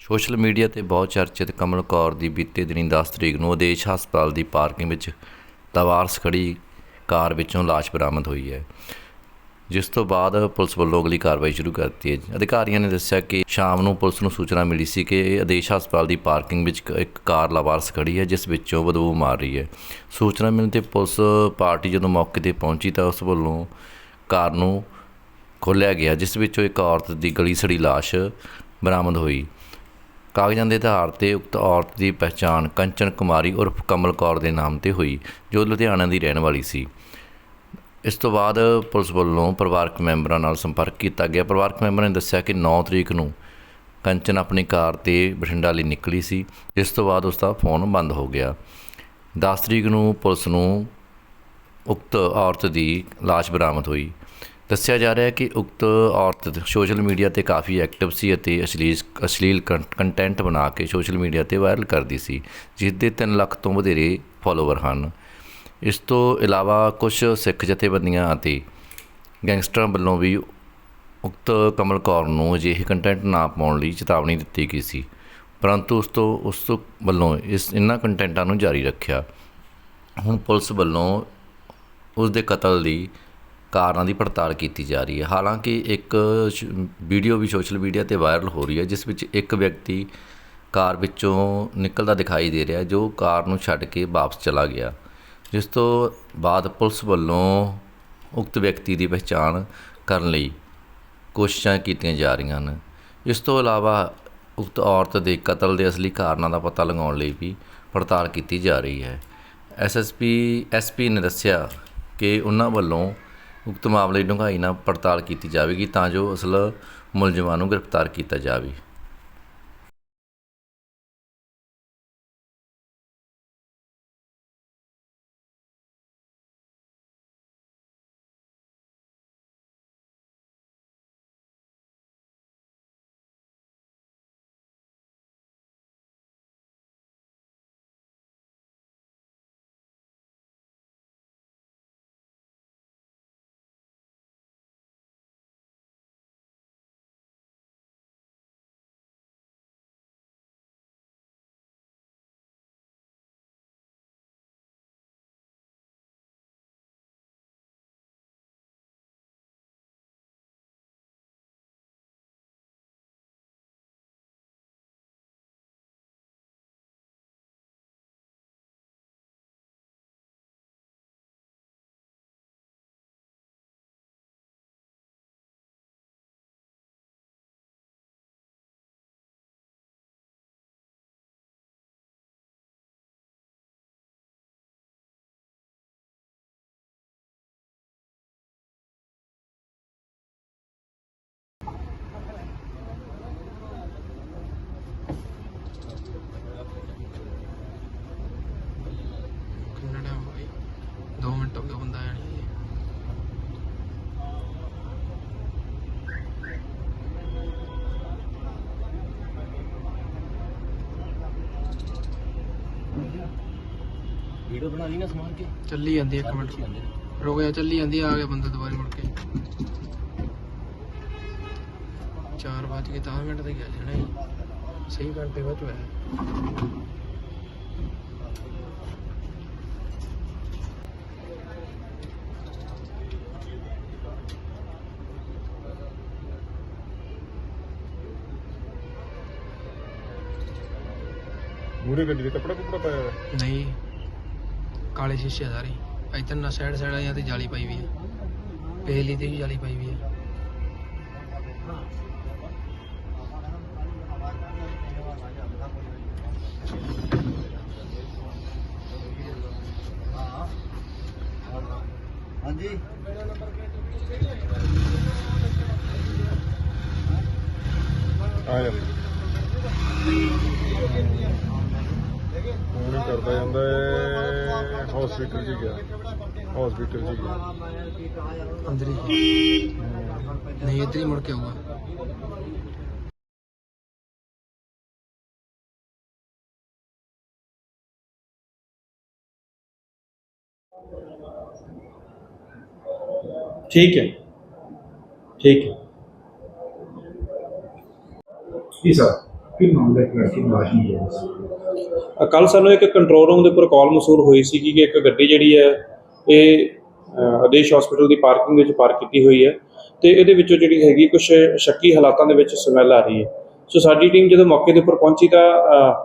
Social media ਤੇ ਬਹੁਤ ਚਰਚਿਤ ਕਮਲ ਕੌਰ ਦੀ ਬੀਤੇ ਦਿਨੀ 10 ਤਰੀਕ ਨੂੰ ਆਦੇਸ਼ ਹਸਪਤਾਲ ਦੀ ਪਾਰਕਿੰਗ ਵਿੱਚ ਤਵਾਰਸ ਖੜੀ ਕਾਰ ਵਿੱਚੋਂ ਲਾਸ਼ ਬਰਾਮਦ ਹੋਈ ਹੈ, ਜਿਸ ਤੋਂ ਬਾਅਦ ਪੁਲਿਸ ਵੱਲੋਂ ਅਗਲੀ ਕਾਰਵਾਈ ਸ਼ੁਰੂ ਕਰਤੀ ਹੈ। ਅਧਿਕਾਰੀਆਂ ਨੇ ਦੱਸਿਆ ਕਿ ਸ਼ਾਮ ਨੂੰ ਪੁਲਿਸ ਨੂੰ ਸੂਚਨਾ ਮਿਲੀ ਸੀ ਕਿ ਆਦੇਸ਼ ਹਸਪਤਾਲ ਦੀ ਪਾਰਕਿੰਗ ਵਿੱਚ ਇੱਕ- ਕਾਰ ਲਾਵਾਰਸ ਖੜੀ ਹੈ, ਜਿਸ ਵਿੱਚੋਂ ਬਦਬੂ ਮਾਰ ਰਹੀ ਹੈ। ਸੂਚਨਾ ਮਿਲਣ ਤੇ ਪੁਲਿਸ ਪਾਰਟੀ ਜਦੋਂ ਮੌਕੇ ਤੇ ਪਹੁੰਚੀ ਤਾਂ ਉਸ ਵੱਲੋਂ ਕਾਰ ਨੂੰ ਖੋਲ੍ਹਿਆ ਗਿਆ, ਜਿਸ ਵਿੱਚੋਂ ਇੱਕ ਔਰਤ ਦੀ ਗਲੀ ਸੜੀ ਲਾਸ਼ ਬਰਾਮਦ ਹੋਈ। ਕਾਗਜ਼ਾਂ ਦੇ ਆਧਾਰ ਤੇ ਉਕਤ ਔਰਤ ਦੀ ਪਛਾਣ ਕੰਚਨ ਕੁਮਾਰੀ ਉਰਫ ਕਮਲ ਕੌਰ ਦੇ ਨਾਮ ਤੇ ਹੋਈ, ਜੋ ਲੁਧਿਆਣਾ ਦੀ ਰਹਿਣ ਵਾਲੀ ਸੀ। ਇਸ ਤੋਂ ਬਾਅਦ ਪੁਲਿਸ ਵੱਲੋਂ ਪਰਿਵਾਰਕ ਮੈਂਬਰਾਂ ਨਾਲ ਸੰਪਰਕ ਕੀਤਾ ਗਿਆ। ਪਰਿਵਾਰਕ ਮੈਂਬਰਾਂ ਨੇ ਦੱਸਿਆ ਕਿ 9 ਤਰੀਕ ਨੂੰ ਕੰਚਨ ਆਪਣੀ ਕਾਰ ਤੇ ਬਠਿੰਡਾ ਲਈ ਨਿਕਲੀ ਸੀ। ਜਿਸ ਤੋਂ ਬਾਅਦ ਉਸ ਦਾ ਫੋਨ ਬੰਦ ਹੋ ਗਿਆ। 10 ਤਰੀਕ ਨੂੰ ਪੁਲਿਸ ਨੂੰ ਉਕਤ ਔਰਤ ਦੀ ਲਾਸ਼ ਬਰਾਮਦ ਹੋਈ। ਦੱਸਿਆ ਜਾ ਰਿਹਾ ਹੈ ਕਿ ਉਕਤ ਔਰਤ ਸੋਸ਼ਲ ਮੀਡੀਆ ਤੇ ਕਾਫੀ ਐਕਟਿਵ ਸੀ ਅਤੇ ਅਸ਼ਲੀਲ ਅਸ਼ਲੀਲ ਕੰਟੈਂਟ ਬਣਾ ਕੇ ਸੋਸ਼ਲ ਮੀਡੀਆ ਤੇ ਵਾਇਰਲ ਕਰਦੀ ਸੀ, ਜਿਸ ਦੇ 3 ਲੱਖ ਤੋਂ ਵਧੇਰੇ ਫਾਲੋਵਰ ਹਨ। ਇਸ ਤੋਂ ਇਲਾਵਾ ਕੁਝ ਸਿੱਖ ਜਥੇਬੰਦੀਆਂ ਅਤੇ ਗੈਂਗਸਟਰਾਂ ਵੱਲੋਂ ਵੀ ਉਕਤ ਕਮਲ ਕੌਰ ਨੂੰ ਅਜਿਹੇ ਕੰਟੈਂਟ ਨਾ ਪਾਉਣ ਲਈ ਚੇਤਾਵਨੀ ਦਿੱਤੀ ਗਈ ਸੀ, ਪਰੰਤੂ ਉਸ ਤੋਂ ਉਸ ਤੋਂ ਵੱਲੋਂ ਇਸ ਇਹਨਾਂ ਕੰਟੈਂਟਾਂ ਨੂੰ ਜਾਰੀ ਰੱਖਿਆ। ਹੁਣ ਪੁਲਿਸ ਵੱਲੋਂ ਉਸ ਦੇ ਕਤਲ ਦੀ ਕਾਰਨਾਂ ਦੀ ਪੜਤਾਲ ਕੀਤੀ ਜਾ ਰਹੀ ਹੈ। ਹਾਲਾਂਕਿ ਇੱਕ ਵੀਡੀਓ ਵੀ ਸੋਸ਼ਲ ਮੀਡੀਆ ਤੇ ਵਾਇਰਲ ਹੋ ਰਹੀ ਹੈ, ਜਿਸ ਵਿੱਚ ਇੱਕ ਵਿਅਕਤੀ ਕਾਰ ਵਿੱਚੋਂ ਨਿਕਲਦਾ ਦਿਖਾਈ ਦੇ ਰਿਹਾ ਜੋ ਕਾਰ ਨੂੰ ਛੱਡ ਕੇ ਵਾਪਸ ਚਲਾ ਗਿਆ। ਜਿਸ ਤੋਂ ਬਾਅਦ ਪੁਲਿਸ ਵੱਲੋਂ ਉਕਤ ਵਿਅਕਤੀ ਦੀ ਪਛਾਣ ਕਰਨ ਲਈ ਕੋਸ਼ਿਸ਼ਾਂ ਕੀਤੀਆਂ ਜਾ ਰਹੀਆਂ ਹਨ। ਇਸ ਤੋਂ ਇਲਾਵਾ ਉਕਤ ਔਰਤ ਦੇ ਕਤਲ ਦੇ ਅਸਲੀ ਕਾਰਨਾਂ ਦਾ ਪਤਾ ਲਗਾਉਣ ਲਈ ਵੀ ਪੜਤਾਲ ਕੀਤੀ ਜਾ ਰਹੀ ਹੈ। ਐਸਐਸਪੀ ਐਸਪੀ ਨੇ ਦੱਸਿਆ ਕਿ ਉਹਨਾਂ ਵੱਲੋਂ ਉਕਤ ਮਾਮਲੇ ਦੀ ਡੂੰਘਾਈ ਨਾਲ ਪੜਤਾਲ ਕੀਤੀ ਜਾਵੇਗੀ ਤਾਂ ਜੋ ਅਸਲ ਮੁਲਜ਼ਮਾਂ ਨੂੰ ਗ੍ਰਿਫਤਾਰ ਕੀਤਾ ਜਾਵੇ। ਵੀਡੀਓ ਬਣਾ ਲਈ ਨਾ ਸਮਾਨ ਕੇ? ਚੱਲੀ ਜਾਂਦੀ ਇੱਕ ਮਿੰਟ। ਰੁਕ ਜਾ ਚੱਲੀ ਜਾਂਦੀ ਆ ਗਿਆ ਬੰਦਾ ਦੁਬਾਰਾ ਮੁੜ ਕੇ। 4 ਵਜੇ ਕੇ 10 ਮਿੰਟ ਤੇ ਗਿਆ ਜਣਾ ਸਹੀ ਘੰਟੇ ਬਾਅਦ ਹੋਇਆ ਮੂਰੇ ਗੱਡੀ ਦੇ ਕੱਪੜਾ ਕੁਪੜਾ ਪਾਇਆ ਹੋਇਆ? ਨਹੀਂ। ਕਾਲੇ ਸ਼ੀਸ਼ੇ ਆ ਸਾਰੇ ਇੱਧਰ ਨਾ ਸਾਈਡ ਸਾਈਡ ਆਇਆ ਤੇ ਜਾਲੀ ਪਾਈ ਵੀ ਹੈ ਪਹਿਲੀ ਤੇ ਵੀ ਜਾਲੀ ਪਾਈ ਵੀ ਹੈ ਹਾਂਜੀ ਆ ਜਾ ਫੋਨ ਕਰਦਾ ਜਾਂਦਾ ਹੈ। ਹਸਪੀਟਲ ਜੀ ਗਿਆ। ਹਸਪੀਟਲ ਜੀ ਗਿਆ। ਅੰਦਰ ਹੀ। ਨਹੀਂ ਇੱਧਰ ਹੀ ਮੁੜ ਕੇ ਆਊਗਾ। ਠੀਕ ਹੈ। ਠੀਕ ਹੈ। ਜੀ ਸਰ ਕਿ ਮਾਮਲਾ ਇੱਕ ਲੜਕੀ ਨੂੰ ਲਾਸ਼ ਮਿਲੀ ਹੈ? ਕੱਲ ਸਾਨੂੰ ਇੱਕ ਕੰਟਰੋਲ ਰੂਮ ਦੇ ਉੱਪਰ ਕਾਲ ਮਸੂਲ ਹੋਈ ਸੀ ਕਿ ਇੱਕ ਗੱਡੀ ਜਿਹੜੀ ਹੈ, ਇਹ ਆਦੇਸ਼ ਹਸਪੀਟਲ ਦੀ ਪਾਰਕਿੰਗ ਵਿੱਚ ਪਾਰਕ ਕੀਤੀ ਹੋਈ ਹੈ ਤੇ ਇਹਦੇ ਵਿੱਚੋਂ ਜਿਹੜੀ ਹੈਗੀ ਕੁਝ ਸ਼ੱਕੀ ਹਾਲਾਤਾਂ ਦੇ ਵਿੱਚ ਸਮੈਲ ਆ ਰਹੀ ਹੈ। ਸੋ ਸਾਡੀ ਟੀਮ ਜਦੋਂ ਮੌਕੇ ਦੇ ਉੱਪਰ ਪਹੁੰਚੀ ਤਾਂ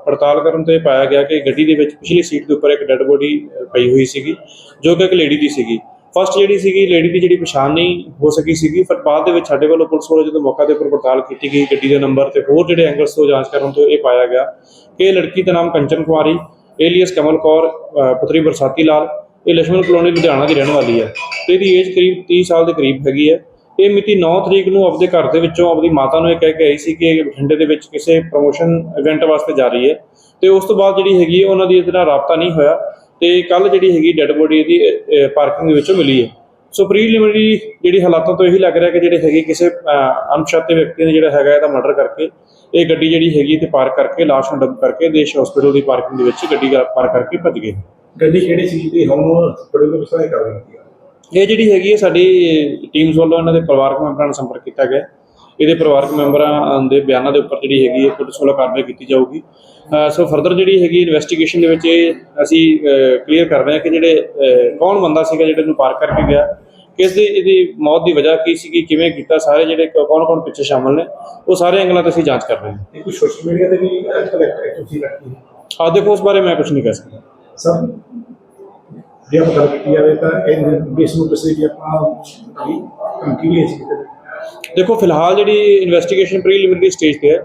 ਪੜਤਾਲ ਕਰਨ ਤੇ ਪਾਇਆ ਗਿਆ ਕਿ ਗੱਡੀ ਦੇ ਵਿੱਚ ਪਿਛਲੀ ਸੀਟ ਦੇ ਉੱਪਰ ਇੱਕ ਡੈੱਡ ਬੋਡੀ ਪਈ ਹੋਈ ਸੀਗੀ, ਜੋ ਕਿ ਇੱਕ ਲੇਡੀ ਦੀ ਸੀਗੀ। ਫਸਟ ਜਿਹੜੀ ਸੀਗੀ ਲੇਡੀ ਦੀ ਜਿਹੜੀ ਪਛਾਣ ਨਹੀਂ ਹੋ ਸਕੀ ਸੀਗੀ ਪਰ ਬਾਅਦ ਦੇ ਵਿੱਚ ਸਾਡੇ ਵੱਲੋਂ ਪੁਲਿਸ ਵੱਲੋਂ ਜਦੋਂ ਮੌਕਾ ਦੇ ਉੱਪਰ ਪੜਤਾਲ ਕੀਤੀ ਗਈ ਗੱਡੀ ਦੇ ਨੰਬਰ ਤੇ ਹੋਰ ਜਿਹੜੇ ਐਂਗਲਸ ਤੋਂ ਜਾਂਚ ਕਰਨ ਤੋਂ ਇਹ ਪਾਇਆ ਗਿਆ ਕਿ ਇਹ ਲੜਕੀ ਦਾ ਨਾਮ ਕੰਚਨ ਕੁਮਾਰੀ ਏਲੀਅਸ ਕਮਲ ਕੌਰ ਅ, ਪੁੱਤਰੀ ਬਰਸਾਤੀ ਲਾਲ ਇਹ ਲక్ష్ਮਣ ਕਲੋਨੀ ਲੁਧਿਆਣਾ ਦੀ ਰਹਿਣ ਵਾਲੀ ਹੈ ਤੇ ਇਹਦੀ ਏਜ ਕਰੀਬ 30 ਸਾਲ ਦੇ ਕਰੀਬ ਹੈਗੀ ਹੈ। ਇਹ ਮਿਤੀ 9 ਤਰੀਕ ਨੂੰ ਆਪਦੇ ਘਰ ਦੇ ਵਿੱਚੋਂ ਆਪਦੀ ਮਾਤਾ ਨੂੰ ਇਹ ਕਹਿ ਕੇ ਆਈ ਸੀ ਕਿ ਇਹ ਬਠਿੰਡੇ ਦੇ ਵਿੱਚ ਕਿਸੇ ਪ੍ਰੋਮੋਸ਼ਨ ਇਵੈਂਟ ਵਾਸਤੇ ਜਾ ਰਹੀ ਹੈ ਤੇ ਉਸ ਤੋਂ ਬਾਅਦ ਜਿਹੜੀ ਹੈਗੀ ਹੈ ਉਹਨਾਂ ਦੀ ਇਹਦੇ ਨਾਲ ਰਾਬਤਾ ਨਹੀਂ ਹੋਇਆ। ਤੇ ਕੱਲ ਜਿਹੜੀ ਹੈਗੀ ਡੈੱਡ ਬੋਡੀ ਇਹਦੀ ਪਾਰਕਿੰਗ ਦੇ ਵਿੱਚੋਂ ਮਿਲੀ ਹੈ। ਸੋ ਪ੍ਰੀਲਿਮਿਨਰੀ ਜਿਹੜੀ ਹਾਲਾਤਾਂ ਤੋਂ ਇਹੀ ਲੱਗ ਰਿਹਾ ਕਿ ਜਿਹੜੇ ਹੈਗੇ ਕਿਸੇ ਅਣਪਛਾਤੇ ਵਿਅਕਤੀ ਨੇ ਜਿਹੜਾ ਹੈਗਾ ਇਹਦਾ ਮਰਡਰ ਕਰਕੇ ਇਹ ਗੱਡੀ ਜਿਹੜੀ ਹੈਗੀ ਤੇ ਪਾਰਕ ਕਰਕੇ ਲਾਸ਼ ਨੂੰ ਡੰਪ ਕਰਕੇ ਦੇਸ਼ ਹਸਪੀਟਲ ਦੀ ਪਾਰਕਿੰਗ ਦੇ ਵਿੱਚ ਗੱਡੀ ਪਾਰਕ ਕਰਕੇ ਭੱਜ ਗਏ। ਗੱਡੀ ਕਿਹੜੀ ਸੀ? ਤੇ ਹੁਣ ਸਾਰੇ ਕਰ ਰਹੇ ਨੇ ਇਹ ਜਿਹੜੀ ਹੈਗੀ ਹੈ ਸਾਡੀ ਟੀਮਸ ਵੱਲੋਂ ਇਹਨਾਂ ਦੇ ਪਰਿਵਾਰਕ ਮੈਂਬਰਾਂ ਨਾਲ ਸੰਪਰਕ ਕੀਤਾ ਗਿਆ। ਇਹਦੇ ਪਰਿਵਾਰਕ ਮੈਂਬਰਾਂ ਦੇ ਬਿਆਨਾਂ ਦੇ ਉੱਪਰ ਜਿਹੜੀ ਹੈਗੀ ਹੈ ਪੁਲਿਸ ਵੱਲੋਂ ਕਾਰਵਾਈ ਕੀਤੀ ਜਾਊਗੀ। ਸੋ ਫਰਦਰ ਜਿਹੜੀ ਹੈਗੀ ਇਨਵੈਸਟੀਗੇਸ਼ਨ ਦੇ ਵਿੱਚ ਇਹ ਅਸੀਂ ਕਲੀਅਰ ਕਰ ਰਹੇ ਹਾਂ ਕਿ ਜਿਹੜੇ ਕੌਣ ਬੰਦਾ ਸੀਗਾ ਜਿਹੜਾ ਇਹਨੂੰ ਪਾਰ ਕਰਕੇ ਗਿਆ ਕਿਸ ਦੀ ਇਹਦੀ ਮੌਤ ਦੀ ਵਜ੍ਹਾ ਕੀ ਸੀਗੀ ਕਿਵੇਂ ਕੀਤਾ ਸਾਰੇ ਜਿਹੜੇ ਕੌਣ ਕੌਣ ਪਿੱਛੇ ਸ਼ਾਮਲ ਨੇ ਉਹ ਸਾਰੇ ਐਂਗਲਾਂ ਤੇ ਅਸੀਂ ਜਾਂਚ ਕਰ ਰਹੇ ਹਾਂ। ਕੋਈ ਸੋਸ਼ਲ ਮੀਡੀਆ ਤੇ ਵੀ ਅੱਜ ਕੱਲ੍ਹ ਐਕਟਿਵ ਸੀ ਲੜਕੀ ਆਹ ਦੇਖੋ ਉਸ ਬਾਰੇ ਮੈਂ ਕੁਝ ਨਹੀਂ ਕਹਿ ਸਕਦਾ। ਸਰ ਜੇ ਆਪਾਂ ਗੱਲ ਕੀਤੀ ਜਾਵੇ ਤਾਂ ਇਹ ਇਸ ਨੂੰ ਕਿਸੇ ਵੀ ਆਪਾਂ ਵੀ ਧਮਕੀ ਵੀ ਸੀ ਦੇਖੋ ਫਿਲਹਾਲ ਜਿਹੜੀ ਇਨਵੈਸਟੀਗੇਸ਼ਨ ਪ੍ਰੀਲਿਮਿਨਰੀ ਸਟੇਜ ਤੇ ਹੈ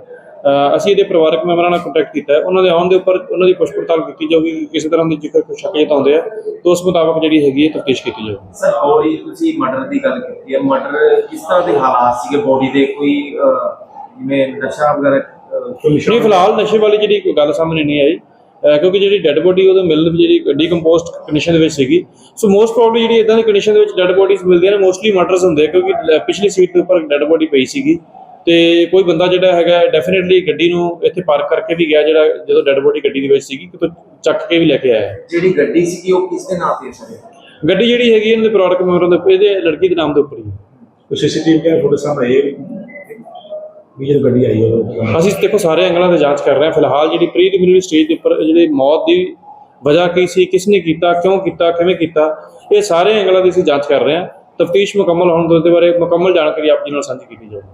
ਅਸੀਂ ਇਹਦੇ ਪਰਿਵਾਰਕ ਮੈਂਬਰਾਂ ਨਾਲ ਕੰਟੈਕਟ ਕੀਤਾ ਹੈ। ਉਹਨਾਂ ਦੇ ਆਉਣ ਦੇ ਉੱਪਰ ਉਹਨਾਂ ਦੀ ਪੁੱਛ ਪੜਤਾਲ ਕੀਤੀ ਜਾਊਗੀ ਕਿ ਕਿਸੇ ਤਰ੍ਹਾਂ ਦੀ ਜੇਕਰ ਕੋਈ ਸ਼ੱਕ ਆਉਂਦੇ ਆ ਤਾਂ ਉਸ ਮੁਤਾਬਕ ਜਿਹੜੀ ਹੈਗੀ ਹੈ ਤਫਤੀਸ਼ ਕੀਤੀ ਜਾਊਗੀ। ਸਰ ਬੋਡੀ ਤੁਸੀਂ ਮਰਡਰ ਦੀ ਗੱਲ ਕੀਤੀ ਹੈ। ਮਰਡਰ ਕਿਸ ਤਰ੍ਹਾਂ ਦੇ ਹਾਲਾਤ ਸੀਗੇ? ਬੋਡੀ ਦੇ ਕੋਈ ਜਿਵੇਂ ਨਸ਼ਾ ਵਗੈਰਾ ਨਹੀਂ ਫਿਲਹਾਲ ਨਸ਼ੇ ਵਾਲੀ ਜਿਹੜੀ ਕੋਈ ਗੱਲ ਸਾਹਮਣੇ ਨਹੀਂ ਆਈ। ਕਿਉਂਕਿ ਜਿਹੜੀ ਡੈੱਡ ਬੋਡੀ ਉਹਦੇ ਮਿਲ ਜਿਹੜੀ ਡੀਕੰਪੋਸਟ ਕੰਡੀਸ਼ਨ ਦੇ ਵਿੱਚ ਸੀਗੀ। ਸੋ ਮੋਸਟ ਪ੍ਰੋਬਬਲੀ ਜਿਹੜੀ ਇਦਾਂ ਦੀ ਕੰਡੀਸ਼ਨ ਦੇ ਵਿੱਚ ਡੈੱਡ ਬੋਡੀਜ਼ ਮਿਲਦੀਆਂ ਨੇ ਮੋਸਟਲੀ ਮਰਡਰਸ ਹੁੰਦੇ ਆ ਕਿਉਂਕਿ ਪਿਛਲੀ ਸੀਟ ਦੇ ਉੱਪਰ ਡੈੱਡ ਬੋਡੀ ਪਈ ਸੀਗੀ। ਤੇ ਕੋਈ ਬੰਦਾ ਜਿਹੜਾ ਹੈਗਾ ਡੈਫੀਨਿਟਲੀ ਗੱਡੀ ਨੂੰ ਇੱਥੇ ਪਾਰਕ ਕਰਕੇ ਵੀ ਗਿਆ ਜਿਹੜਾ ਜਦੋਂ ਡੈੱਡ ਬੋਡੀ ਗੱਡੀ ਦੇ ਵਿੱਚ ਸੀਗੀ ਕਿਤੋਂ ਚੱਕ ਕੇ ਵੀ ਲੈ ਕੇ ਆਇਆ। ਜਿਹੜੀ ਗੱਡੀ ਸੀਗੀ ਉਹ ਕਿਸ ਦੇ ਨਾਂ ਤੇ ਸੀ ਗੱਡੀ ਜਿਹੜੀ ਹੈਗੀ ਇਹਨਾਂ ਦੇ ਪਰਿਵਾਰਕ ਮੈਂਬਰਾਂ ਦੇ ਇਹਦੇ ਲੜਕੀ ਦੇ ਨਾਮ ਦੇ ਉੱਪਰ ਹੀ ਕੋਈ ਸੀਸੀਟੀਵੀ ਕੈਮਰਾ ਫੋਟੋ ਸਾਹਮਣੇ ਵੀ ਜਦੋਂ ਗੱਡੀ ਆਈ ਉਹ ਅਸੀਂ ਦੇਖੋ ਸਾਰੇ ਐਂਗਲਾਂ ਤੇ ਜਾਂਚ ਕਰ ਰਹੇ ਹਾਂ। ਫਿਲਹਾਲ ਜਿਹੜੀ ਪ੍ਰੀਲਿਮਿਨਰੀ ਸਟੇਜ ਦੇ ਉੱਪਰ ਜਿਹੜੀ ਮੌਤ ਦੀ ਵਜ੍ਹਾ ਕੀ ਸੀ ਕਿਸ ਨੇ ਕੀਤਾ, ਕਿਉਂ ਕੀਤਾ, ਕਿਵੇਂ ਕੀਤਾ, ਇਹ ਸਾਰੇ ਐਂਗਲਾਂ ਦੀ ਅਸੀਂ ਜਾਂਚ ਕਰ ਰਹੇ ਹਾਂ। ਤਫਤੀਸ਼ ਮੁਕੰਮਲ ਹੋਣ ਤੋਂ ਇਹਦੇ ਬਾਰੇ ਮੁਕੰਮਲ ਜਾਣਕਾਰੀ ਆਪ ਜੀ ਨਾਲ ਸਾਂਝੀ ਕੀਤੀ ਜਾਊਗੀ।